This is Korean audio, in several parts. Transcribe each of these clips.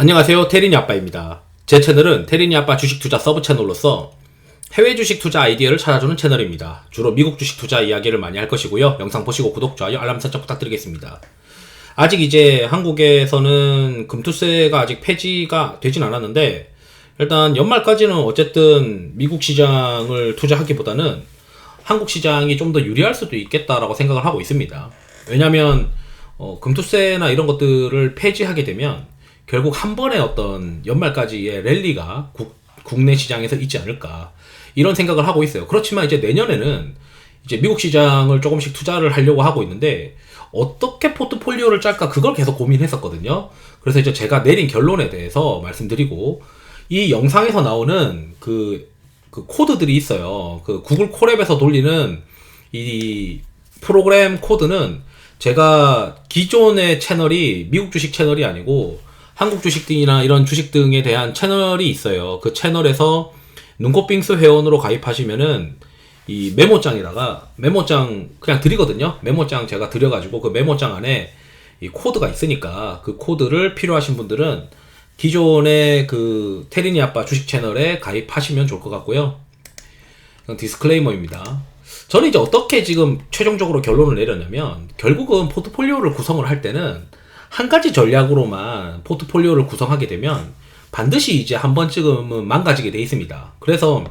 안녕하세요. 테리니 아빠입니다. 제 채널은 테리니 아빠 주식 투자 서브 채널로서 해외 주식 투자 아이디어를 찾아주는 채널입니다. 주로 미국 주식 투자 이야기를 많이 할 것이고요. 영상 보시고 구독, 좋아요, 알람 설정 부탁드리겠습니다. 아직 이제 한국에서는 금투세가 아직 폐지가 되진 않았는데 일단 연말까지는 어쨌든 미국 시장을 투자하기보다는 한국 시장이 좀 더 유리할 수도 있겠다라고 생각을 하고 있습니다. 왜냐하면 어, 금투세나 이런 것들을 폐지하게 되면 결국 한 번에 어떤 연말까지의 랠리가 국, 국내 시장에서 있지 않을까 이런 생각을 하고 있어요. 그렇지만 이제 내년에는 이제 미국 시장을 조금씩 투자를 하려고 하고 있는데 어떻게 포트폴리오를 짤까 그걸 계속 고민했었거든요. 그래서 이제 제가 내린 결론에 대해서 말씀드리고 이 영상에서 나오는 그, 그 코드들이 있어요. 그 구글 콜앱에서 돌리는 이 프로그램 코드는 제가 기존의 채널이 미국 주식 채널이 아니고 한국 주식 등이나 이런 주식 등에 대한 채널이 있어요. 그 채널에서 눈꽃빙수 회원으로 가입하시면은 이 메모장에다가 메모장 그냥 드리거든요. 메모장 제가 드려가지고 그 메모장 안에 이 코드가 있으니까 그 코드를 필요하신 분들은 기존의 그 테리니 아빠 주식 채널에 가입하시면 좋을 것 같고요. 디스클레이머입니다. 저는 이제 어떻게 지금 최종적으로 결론을 내렸냐면 결국은 포트폴리오를 구성을 할 때는 한 가지 전략으로만 포트폴리오를 구성하게 되면 반드시 이제 한 번쯤은 망가지게 돼 있습니다. 그래서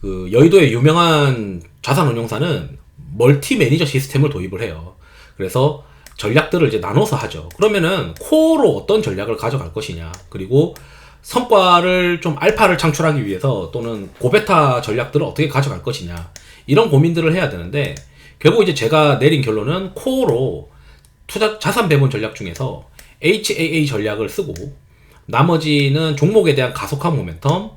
그 여의도의 유명한 자산운용사는 멀티 매니저 시스템을 도입을 해요. 그래서 전략들을 이제 나눠서 하죠. 그러면은 코어로 어떤 전략을 가져갈 것이냐, 그리고 성과를 좀 알파를 창출하기 위해서 또는 고베타 전략들을 어떻게 가져갈 것이냐, 이런 고민들을 해야 되는데 결국 이제 제가 내린 결론은 코어로 투자 자산 배분 전략 중에서 HAA 전략을 쓰고 나머지는 종목에 대한 가속한 모멘텀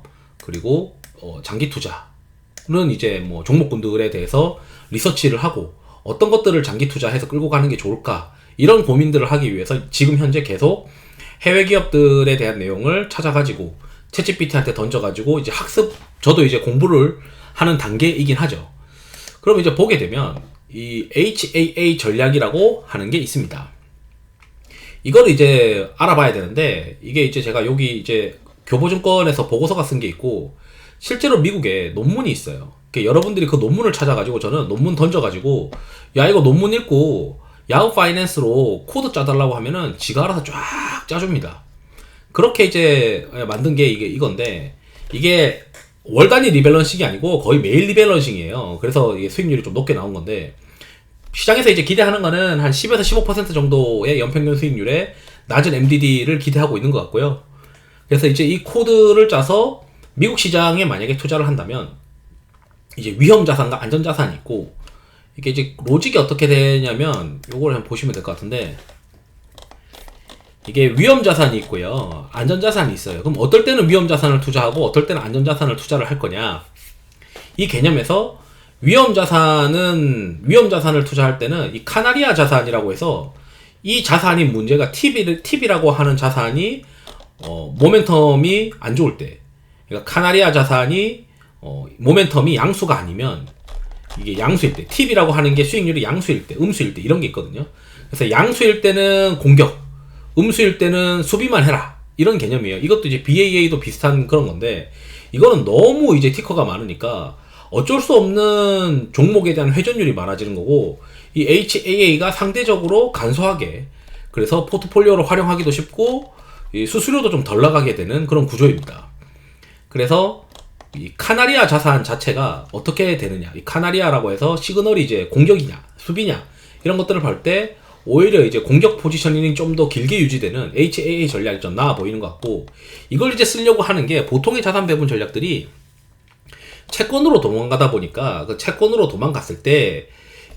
그리고 어, 장기 투자는 이제 뭐 종목군들에 대해서 리서치를 하고 어떤 것들을 장기 투자해서 끌고 가는 게 좋을까 이런 고민들을 하기 위해서 지금 현재 계속 해외 기업들에 대한 내용을 찾아가지고 채찌PT한테 던져가지고 이제 학습 저도 이제 공부를 하는 단계이긴 하죠. 그럼 이제 보게 되면 이 HAA 전략이라고 하는 게 있습니다. 이걸 이제 알아봐야 되는데 이게 이제 제가 여기 이제 교보증권에서 보고서가 쓴 게 있고 실제로 미국에 논문이 있어요. 여러분들이 그 논문을 찾아가지고 저는 논문 던져가지고 야 이거 논문 읽고 야후 파이낸스로 코드 짜달라고 하면은 지가 알아서 쫙 짜줍니다. 그렇게 이제 만든 게 이게 이건데 이게 월 단위 리밸런싱이 아니고 거의 매일 리밸런싱이에요. 그래서 이게 수익률이 좀 높게 나온 건데 시장에서 이제 기대하는 거는 한 10에서 15% 정도의 연평균 수익률에 낮은 MDD를 기대하고 있는 것 같고요. 그래서 이제 이 코드를 짜서 미국 시장에 만약에 투자를 한다면 이제 위험 자산과 안전 자산이 있고 이게 이제 로직이 어떻게 되냐면 요걸 한번 보시면 될 것 같은데 이게 위험 자산이 있고요. 안전 자산이 있어요. 그럼 어떨 때는 위험 자산을 투자하고 어떨 때는 안전 자산을 투자를 할 거냐? 이 개념에서 위험 자산은 위험 자산을 투자할 때는 이 카나리아 자산이라고 해서 이 자산이 문제가 팁이, 팁이라고 하는 자산이 어, 모멘텀이 안 좋을 때 그러니까 카나리아 자산이 어, 모멘텀이 양수가 아니면 이게 양수일 때 팁이라고 하는 게 수익률이 양수일 때 음수일 때 이런 게 있거든요 그래서 양수일 때는 공격 음수일 때는 수비만 해라. 이런 개념이에요. 이것도 이제 BAA도 비슷한 그런 건데 이거는 너무 이제 티커가 많으니까 어쩔 수 없는 종목에 대한 회전율이 많아지는 거고 이 HAA가 상대적으로 간소하게 그래서 포트폴리오를 활용하기도 쉽고 수수료도 좀 덜 나가게 되는 그런 구조입니다. 그래서 이 카나리아 자산 자체가 어떻게 되느냐. 이 카나리아라고 해서 시그널이 이제 공격이냐 수비냐 이런 것들을 볼 때 오히려 이제 공격 포지셔닝이 좀 더 길게 유지되는 HAA 전략이 좀 나아 보이는 것 같고 이걸 이제 쓰려고 하는 게 보통의 자산 배분 전략들이 채권으로 도망가다 보니까 그 채권으로 도망갔을 때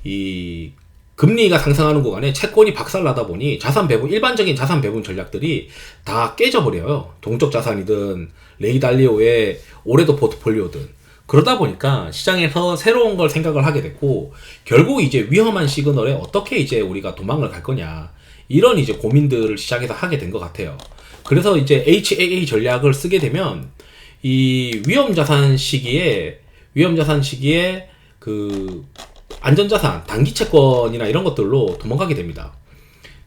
이 금리가 상승하는 구간에 채권이 박살나다 보니 자산 배분 일반적인 자산 배분 전략들이 다 깨져버려요. 동적 자산이든 레이달리오의 올해도 포트폴리오든 그러다 보니까 시장에서 새로운 걸 생각을 하게 됐고 결국 이제 위험한 시그널에 어떻게 이제 우리가 도망을 갈 거냐 이런 이제 고민들을 시장에서 하게 된 것 같아요. 그래서 이제 HAA 전략을 쓰게 되면 이 위험 자산 시기에 위험 자산 시기에 그 안전 자산 단기 채권이나 이런 것들로 도망가게 됩니다.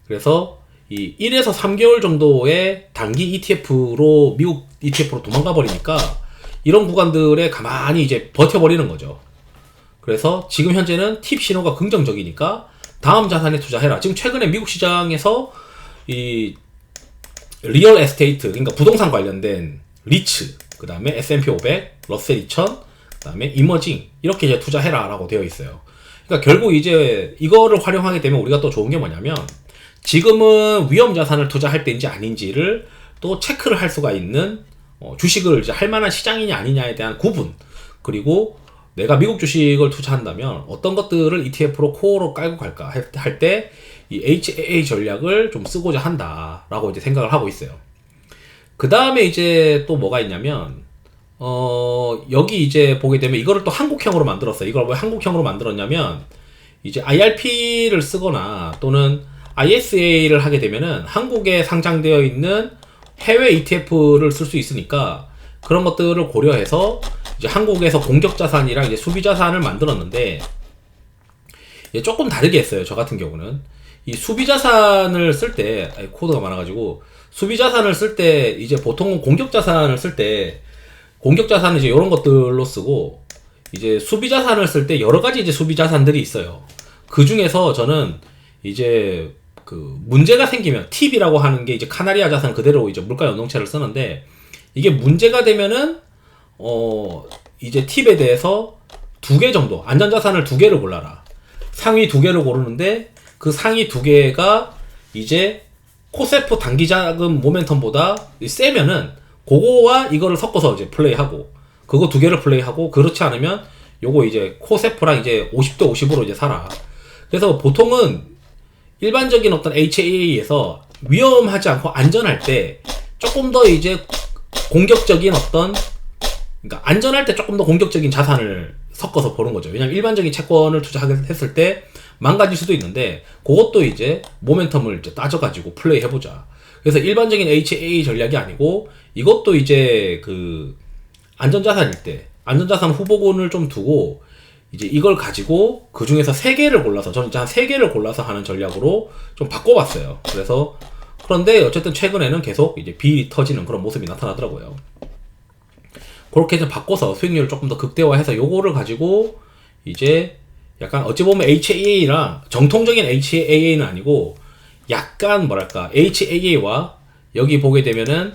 그래서 이 1에서 3개월 정도의 단기 ETF로 미국 ETF로 도망가 버리니까 이런 구간들에 가만히 이제 버텨버리는 거죠. 그래서 지금 현재는 팁 신호가 긍정적이니까 다음 자산에 투자해라. 지금 최근에 미국 시장에서 이 리얼 에스테이트 그러니까 부동산 관련된 리츠 그 다음에 S&P 500, 러셀 2000, 그 다음에 이머징 이렇게 이제 투자해라 라고 되어 있어요. 그러니까 결국 이제 이거를 활용하게 되면 우리가 또 좋은 게 뭐냐면 지금은 위험 자산을 투자할 때인지 아닌지를 또 체크를 할 수가 있는 어, 주식을 할 만한 시장이냐 아니냐에 대한 구분 그리고 내가 미국 주식을 투자한다면 어떤 것들을 ETF로 코어로 깔고 갈까 할 때 이 HAA 전략을 좀 쓰고자 한다라고 이제 생각을 하고 있어요. 그 다음에 이제 또 뭐가 있냐면 어 여기 이제 보게 되면 이거를 또 한국형으로 만들었어요. 이걸 왜 한국형으로 만들었냐면 이제 IRP를 쓰거나 또는 ISA를 하게 되면은 한국에 상장되어 있는 해외 ETF를 쓸 수 있으니까 그런 것들을 고려해서 이제 한국에서 공격 자산이랑 이제 수비 자산을 만들었는데 조금 다르게 했어요. 저 같은 경우는 이 수비 자산을 쓸 때 코드가 많아가지고 수비 자산을 쓸 때 이제 보통은 공격 자산을 쓸 때 공격 자산은 이제 이런 것들로 쓰고 이제 수비 자산을 쓸 때 여러 가지 이제 수비 자산들이 있어요. 그 중에서 저는 이제 그 문제가 생기면 팁이라고 하는 게 이제 카나리아 자산 그대로 이제 물가 연동체를 쓰는데 이게 문제가 되면은 어 이제 팁에 대해서 두 개 정도 안전 자산을 두 개를 골라라. 상위 두 개를 고르는데 그 상위 두 개가 이제 코세프 단기 자금 모멘텀보다 세면은 그거와 이거를 섞어서 이제 플레이하고 그거 두 개를 플레이하고 그렇지 않으면 요거 이제 코세프랑 이제 50대 50으로 이제 살아. 그래서 보통은 일반적인 어떤 HA에서 위험하지 않고 안전할 때 조금 더 이제 공격적인 어떤 그러니까 안전할 때 조금 더 공격적인 자산을 섞어서 보는 거죠. 왜냐면 일반적인 채권을 투자했을 때 망가질 수도 있는데 그것도 이제 모멘텀을 이제 따져가지고 플레이 해보자. 그래서 일반적인 HA 전략이 아니고 이것도 이제 그 안전자산일 때 안전자산 후보군을 좀 두고 이제 이걸 가지고 그 중에서 세 개를 골라서 저는 이제 한 세 개를 골라서 하는 전략으로 좀 바꿔봤어요. 그래서 그런데 어쨌든 최근에는 계속 이제 비일이 터지는 그런 모습이 나타나더라고요. 그렇게 좀 바꿔서 수익률을 조금 더 극대화해서 요거를 가지고 이제 약간 어찌 보면 HAA랑 정통적인 HAA는 아니고 약간 뭐랄까 HAA와 여기 보게 되면은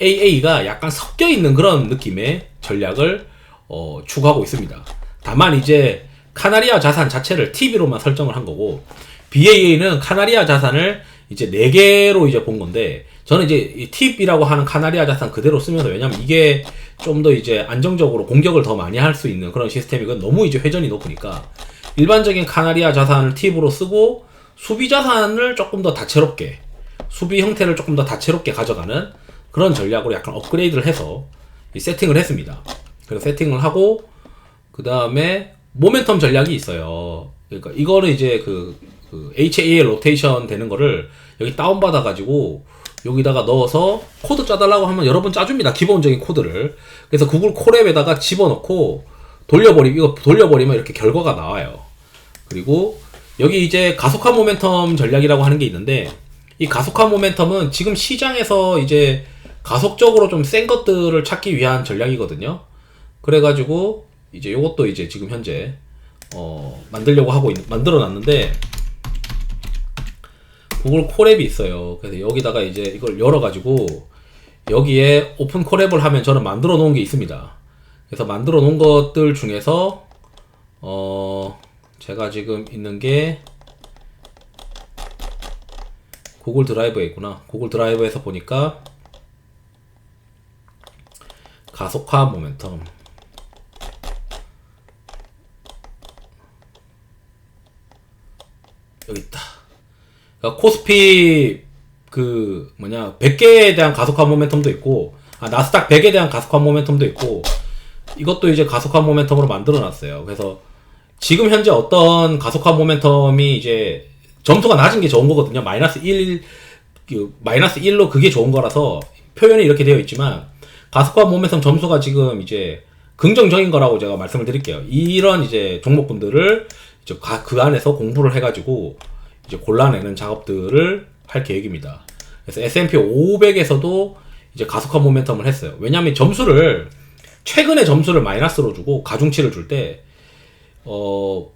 BAA가 약간 섞여 있는 그런 느낌의 전략을 어, 추구하고 있습니다. 다만 이제 카나리아 자산 자체를 TV로만 설정을 한 거고 BAA는 카나리아 자산을 이제 4개로 이제 본 건데 저는 이제 이 팁이라고 하는 카나리아 자산 그대로 쓰면서 왜냐면 이게 좀 더 이제 안정적으로 공격을 더 많이 할 수 있는 그런 시스템이건 너무 이제 회전이 높으니까 일반적인 카나리아 자산을 팁으로 쓰고 수비 자산을 조금 더 다채롭게 수비 형태를 조금 더 다채롭게 가져가는 그런 전략으로 약간 업그레이드를 해서 이 세팅을 했습니다. 그래서 세팅을 하고 그 다음에 모멘텀 전략이 있어요. 그러니까 이거는 이제 그, 그 HAA 로테이션 되는 거를 여기 다운 받아 가지고 여기다가 넣어서 코드 짜달라고 하면 여러분 짜줍니다. 기본적인 코드를. 그래서 구글 콜앱에다가 집어넣고 돌려버리, 이거 돌려버리면 이렇게 결과가 나와요. 그리고 여기 이제 가속화 모멘텀 전략이라고 하는 게 있는데 이 가속화 모멘텀은 지금 시장에서 이제 가속적으로 좀 센 것들을 찾기 위한 전략이거든요. 그래가지고 이제 요것도 이제 지금 현재 어 만들려고 하고 있, 만들어 놨는데 구글 콜앱이 있어요. 그래서 여기다가 이제 이걸 열어가지고 여기에 오픈 콜앱을 하면 저는 만들어 놓은 게 있습니다. 그래서 만들어 놓은 것들 중에서 어 제가 지금 있는 게 구글 드라이브에 있구나. 구글 드라이브에서 보니까 가속화 모멘텀 여기 있다. 그러니까 코스피 그 뭐냐 100개에 대한 가속화 모멘텀도 있고 아, 나스닥 100에 대한 가속화 모멘텀도 있고 이것도 이제 가속화 모멘텀으로 만들어 놨어요. 그래서 지금 현재 어떤 가속화 모멘텀이 이제 점수가 낮은 게 좋은 거거든요. 마이너스 1, 그 마이너스 1로 그게 좋은 거라서 표현이 이렇게 되어 있지만 가속화 모멘텀 점수가 지금 이제 긍정적인 거라고 제가 말씀을 드릴게요. 이런 이제 종목분들을 그 안에서 공부를 해가지고 이제 골라내는 작업들을 할 계획입니다. 그래서 S&P 500에서도 이제 가속화 모멘텀을 했어요. 왜냐하면 점수를 최근에 점수를 마이너스로 주고 가중치를 줄 때 어,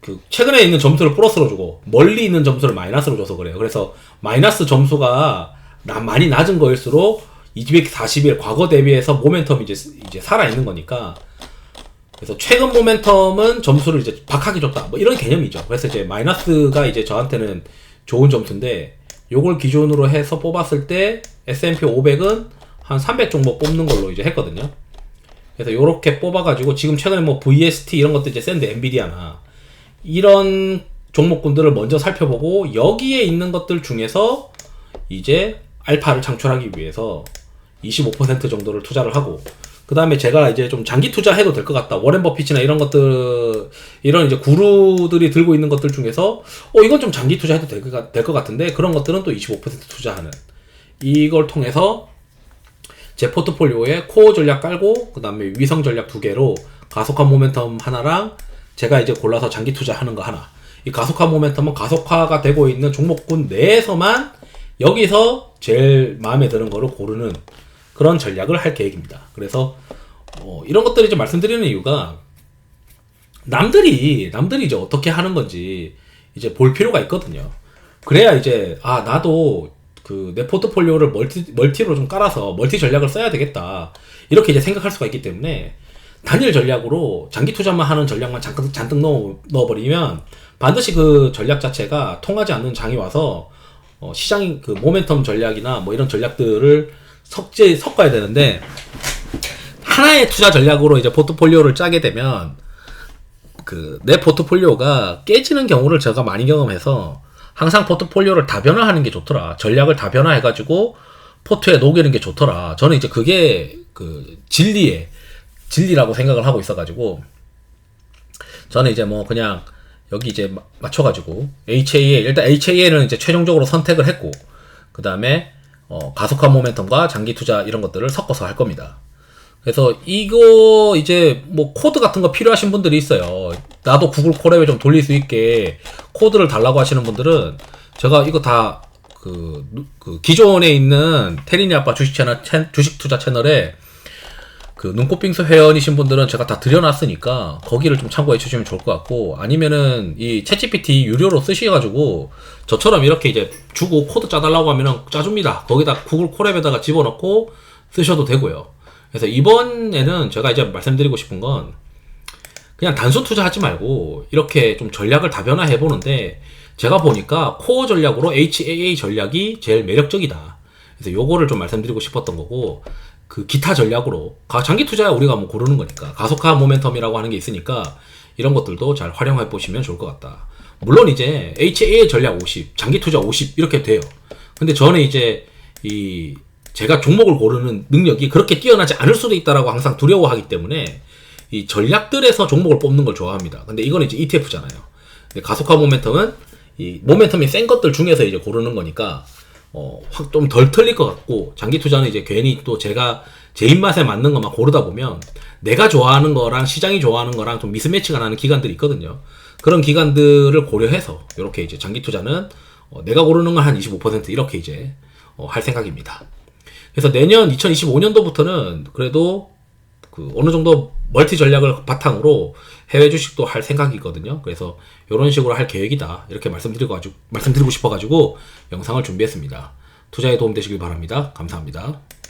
그 최근에 있는 점수를 플러스로 주고 멀리 있는 점수를 마이너스로 줘서 그래요. 그래서 마이너스 점수가 나- 많이 낮은 거일수록 240일 과거 대비해서 모멘텀이 이제 이제 살아 있는 거니까 그래서 최근 모멘텀은 점수를 이제 박하게 줬다. 뭐 이런 개념이죠. 그래서 이제 마이너스가 이제 저한테는 좋은 점수인데 요걸 기준으로 해서 뽑았을 때 S&P 500은 한 300 종목 뽑는 걸로 이제 했거든요. 그래서 요렇게 뽑아가지고 지금 최근에 뭐 VST 이런 것도 이제 샌드 엔비디아나 이런 종목군들을 먼저 살펴보고 여기에 있는 것들 중에서 이제 알파를 창출하기 위해서 25% 정도를 투자를 하고 그 다음에 제가 이제 좀 장기 투자해도 될 것 같다. 워렌 버핏이나 이런 것들, 이런 이제 구루들이 들고 있는 것들 중에서, 어, 이건 좀 장기 투자해도 될 것, 될 것 같은데, 그런 것들은 또 25% 투자하는. 이걸 통해서 제 포트폴리오에 코어 전략 깔고, 그 다음에 위성 전략 두 개로 가속화 모멘텀 하나랑 제가 이제 골라서 장기 투자하는 거 하나. 이 가속화 모멘텀은 가속화가 되고 있는 종목군 내에서만 여기서 제일 마음에 드는 거를 고르는 그런 전략을 할 계획입니다. 그래서 어, 이런 것들을 이제 말씀드리는 이유가 남들이 남들이 이제 어떻게 하는 건지 이제 볼 필요가 있거든요. 그래야 이제 아 나도 그 내 포트폴리오를 멀티 멀티로 좀 깔아서 멀티 전략을 써야 되겠다 이렇게 이제 생각할 수가 있기 때문에 단일 전략으로 장기 투자만 하는 전략만 잔뜩 잔뜩 넣어 넣어버리면 반드시 그 전략 자체가 통하지 않는 장이 와서 어, 시장이 그 모멘텀 전략이나 뭐 이런 전략들을 섞지 섞어야 되는데 하나의 투자 전략으로 이제 포트폴리오를 짜게 되면 그 내 포트폴리오가 깨지는 경우를 제가 많이 경험해서 항상 포트폴리오를 다변화하는 게 좋더라. 전략을 다변화해가지고 포트에 녹이는 게 좋더라. 저는 이제 그게 그 진리의 진리라고 생각을 하고 있어가지고 저는 이제 뭐 그냥 여기 이제 마- 맞춰가지고 HAA 일단 HAA는 이제 최종적으로 선택을 했고 그 다음에 어, 가속화 모멘텀과 장기 투자 이런 것들을 섞어서 할 겁니다. 그래서 이거 이제 뭐 코드 같은 거 필요하신 분들이 있어요. 나도 구글 콜앱에 좀 돌릴 수 있게 코드를 달라고 하시는 분들은 제가 이거 다 그, 그 기존에 있는 테리니 아빠 주식 채널 채- 주식 투자 채널에 그 눈꽃빙수 회원이신 분들은 제가 다 드려놨으니까 거기를 좀 참고해 주시면 좋을 것 같고 아니면은 이 챗GPT 유료로 쓰셔가지고 저처럼 이렇게 이제 주고 코드 짜달라고 하면은 짜줍니다. 거기다 구글 콜앱에다가 집어넣고 쓰셔도 되고요. 그래서 이번에는 제가 이제 말씀드리고 싶은 건 그냥 단순 투자하지 말고 이렇게 좀 전략을 다변화해 보는데 제가 보니까 코어 전략으로 HAA 전략이 제일 매력적이다. 그래서 요거를 좀 말씀드리고 싶었던 거고 그 기타 전략으로 가- 장기 투자야 우리가 뭐 고르는 거니까 가속화 모멘텀이라고 하는 게 있으니까 이런 것들도 잘 활용해 보시면 좋을 것 같다. 물론 이제 HAA 전략 50, 장기 투자 50 이렇게 돼요. 근데 저는 이제 이 제가 종목을 고르는 능력이 그렇게 뛰어나지 않을 수도 있다라고 항상 두려워하기 때문에 이 전략들에서 종목을 뽑는 걸 좋아합니다. 근데 이건 이제 ETF잖아요. 가속화 모멘텀은 이 모멘텀이 센 것들 중에서 이제 고르는 거니까 어, 확 좀덜 틀릴 것 같고 장기 투자는 이제 괜히 또 제가 제 입맛에 맞는 것만 고르다 보면 내가 좋아하는 거랑 시장이 좋아하는 거랑 좀 미스매치가 나는 기간들이 있거든요. 그런 기간들을 고려해서 이렇게 이제 장기 투자는 어, 내가 고르는 건 한 25% 이렇게 이제 어, 할 생각입니다. 그래서 내년 2025년도부터는 그래도 그 어느 정도 멀티 전략을 바탕으로 해외 주식도 할 생각이거든요. 그래서 이런 식으로 할 계획이다. 이렇게 말씀드리고 가지고 말씀드리고 싶어 가지고 영상을 준비했습니다. 투자에 도움 되시길 바랍니다. 감사합니다.